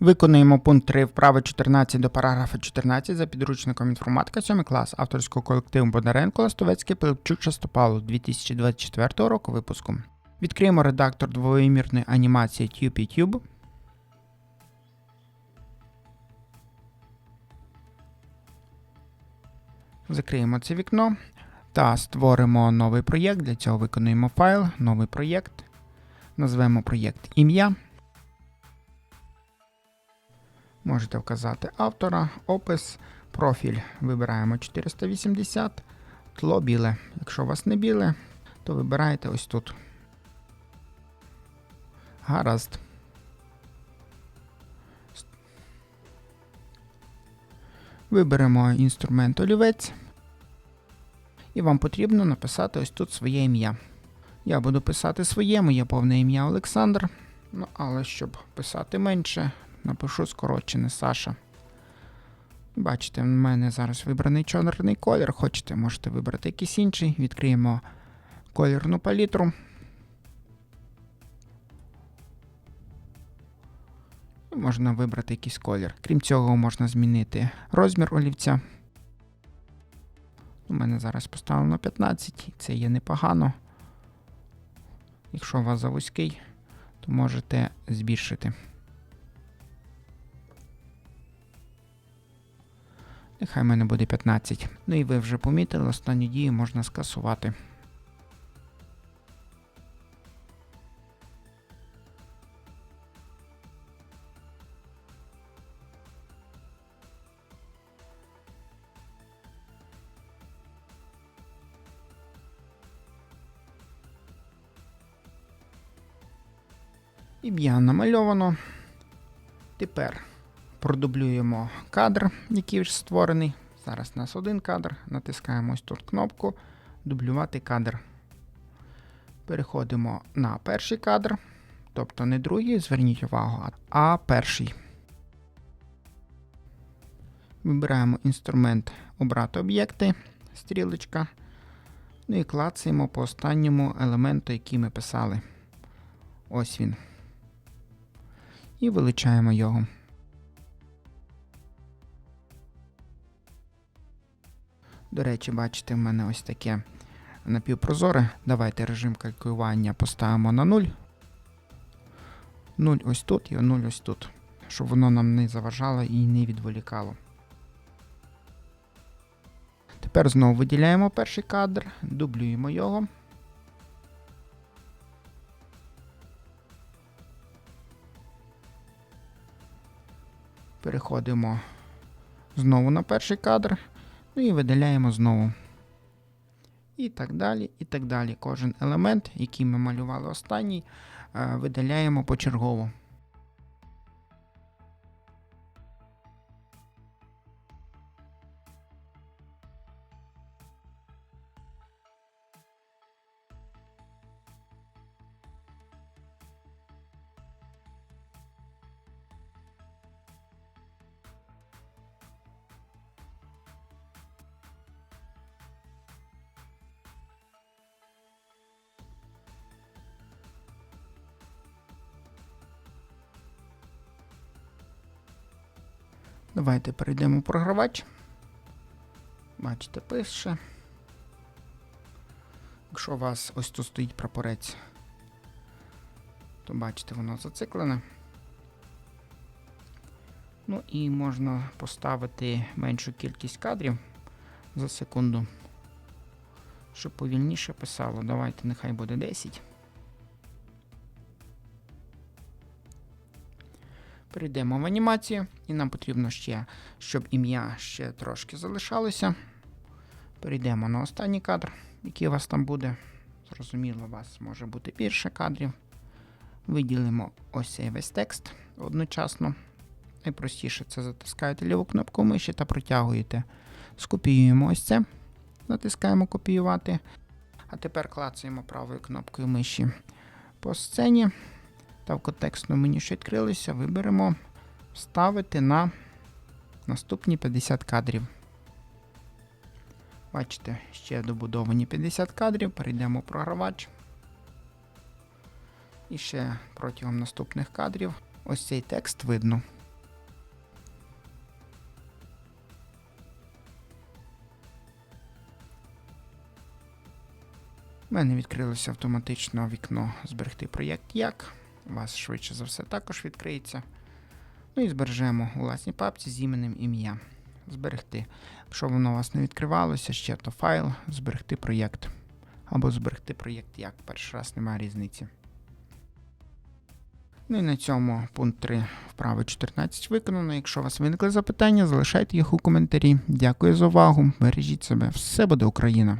Виконуємо пункт 3 вправи 14 до параграфа 14 за підручником інформатика 7 клас авторського колективу Бондаренко Ластовецький Пилипчук Частопало 2024 року випуску. Відкриємо редактор двоємірної анімації TubeTube. Закриємо це вікно та створимо новий проєкт. Для цього виконуємо файл, новий проєкт. Назвемо проєкт ім'я. Можете вказати автора, опис, профіль. Вибираємо 480, тло біле. Якщо у вас не біле, то вибираєте ось тут. Гаразд. Виберемо інструмент олівець. І вам потрібно написати ось тут своє ім'я. Я буду писати своє, моє повне ім'я Олександр. Ну, але щоб писати менше, напишу скорочене Саша. Бачите, в мене зараз вибраний чорний колір. Хочете, можете вибрати якийсь інший. Відкриємо колірну палітру. І Можна вибрати якийсь колір. Крім цього, можна змінити розмір олівця. У мене зараз поставлено 15, і це є непогано. Якщо у вас завузький, то можете збільшити. Нехай мене буде 15. Ну і ви вже помітили, останню дію можна скасувати. Ім'я намальовано. Тепер продублюємо кадр, який вже створений. Зараз у нас один кадр. Натискаємо ось тут кнопку Дублювати кадр. Переходимо на перший кадр, тобто не другий, зверніть увагу, а перший. Вибираємо інструмент Обрати об'єкти, стрілочка. Ну і клацаємо по останньому елементу, який ми писали. Ось він. І вилучаємо його. До речі, бачите, в мене ось таке напівпрозоре. Давайте режим калькулювання поставимо на 0. 0 ось тут і 0 ось тут. Щоб воно нам не заважало і не відволікало. Тепер знову виділяємо перший кадр, дублюємо його. Переходимо знову на перший кадр. Ну і видаляємо знову. І так далі, і так далі. Кожен елемент, який ми малювали останній, е, видаляємо почергово. Давайте перейдемо в програвач. Бачите, пише. Якщо у вас ось тут стоїть прапорець, то бачите, воно зациклене. Ну і можна поставити меншу кількість кадрів за секунду, щоб повільніше писало. Давайте, нехай буде 10. Перейдемо в анімацію, і нам потрібно ще, щоб ім'я ще трошки залишалося. Перейдемо на останній кадр, який у вас там буде. Зрозуміло, у вас може бути більше кадрів. Виділимо ось цей весь текст одночасно. Найпростіше це затискаєте ліву кнопку миші та протягуєте. Скопіюємо ось це, натискаємо копіювати. А тепер клацаємо правою кнопкою миші по сцені та в контекстному меню, що відкрилося, виберемо вставити на наступні 50 кадрів. Бачите, ще добудовані 50 кадрів, перейдемо в програвач. І ще протягом наступних кадрів ось цей текст видно. У мене відкрилося автоматично вікно зберегти проєкт як. У вас швидше за все також відкриється. Ну і збережемо у власній папці з іменем ім'я. Зберегти. Якщо воно у вас не відкривалося ще, то файл, зберегти проєкт. Або зберегти проєкт як. Перший раз немає різниці. Ну і на цьому пункт 3 вправи 14 виконано. Якщо у вас виникли запитання, залишайте їх у коментарі. Дякую за увагу. Бережіть себе. Все буде Україна!